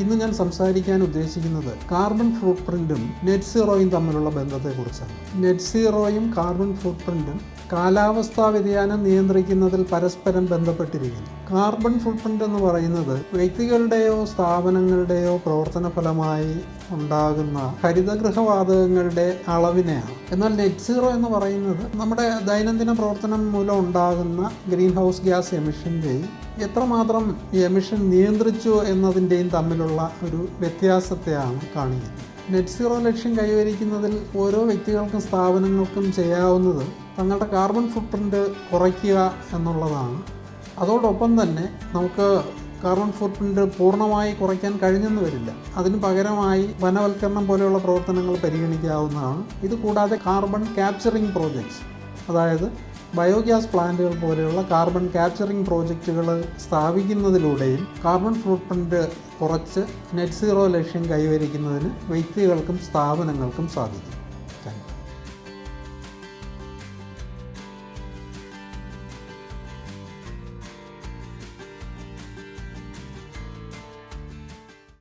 ഇന്ന് ഞാൻ സംസാരിക്കാൻ ഉദ്ദേശിക്കുന്നത് കാർബൺ ഫുട് നെറ്റ് സീറോയും തമ്മിലുള്ള ബന്ധത്തെക്കുറിച്ചാണ്. നെറ്റ് സീറോയും കാർബൺ ഫുട് കാലാവസ്ഥാ വ്യതിയാനം നിയന്ത്രിക്കുന്നതിൽ പരസ്പരം ബന്ധപ്പെട്ടിരിക്കുന്നു. കാർബൺ ഫുട്പ്രിന്റ് എന്ന് പറയുന്നത് വ്യക്തികളുടെയോ സ്ഥാപനങ്ങളുടെയോ പ്രവർത്തന ഫലമായി ഉണ്ടാകുന്ന ഹരിതഗൃഹവാതകങ്ങളുടെ അളവിനെയാണ്. എന്നാൽ നെറ്റ് സീറോ എന്ന് പറയുന്നത് നമ്മുടെ ദൈനംദിന പ്രവർത്തനം മൂലം ഉണ്ടാകുന്ന ഗ്രീൻ ഹൗസ് ഗ്യാസ് എമിഷന്റെയും എത്രമാത്രം എമിഷൻ നിയന്ത്രിച്ചു എന്നതിന്റെയും തമ്മിലുള്ള ഒരു വ്യത്യാസത്തെയാണ് കാണിക്കുന്നത്. നെറ്റ് സീറോ ലക്ഷ്യം കൈവരിക്കുന്നതിൽ ഓരോ വ്യക്തികൾക്കും സ്ഥാപനങ്ങൾക്കും ചെയ്യാവുന്നത് തങ്ങളുടെ കാർബൺ ഫുട് പ്രിന്റ് കുറയ്ക്കുക എന്നുള്ളതാണ്. അതോടൊപ്പം തന്നെ നമുക്ക് കാർബൺ ഫുട് പ്രിന്റ് പൂർണമായി കുറയ്ക്കാൻ കഴിഞ്ഞെന്ന് വരില്ല. അതിന് പകരമായി വനവൽക്കരണം പോലെയുള്ള പ്രവർത്തനങ്ങൾ പരിഗണിക്കാവുന്നതാണ്. ഇത് കൂടാതെ കാർബൺ ക്യാപ്ചറിങ് പ്രോജക്ട്സ് അതായത് ബയോഗ്യാസ് പ്ലാന്റുകൾ പോലെയുള്ള കാർബൺ ക്യാപ്ചറിംഗ് പ്രോജക്റ്റുകൾ സ്ഥാപിക്കുന്നതിലൂടെയും കാർബൺ ഫുട് കുറച്ച് നെറ്റ് സീറോ ലക്ഷ്യം കൈവരിക്കുന്നതിന് വ്യക്തികൾക്കും സ്ഥാപനങ്ങൾക്കും സാധിക്കും.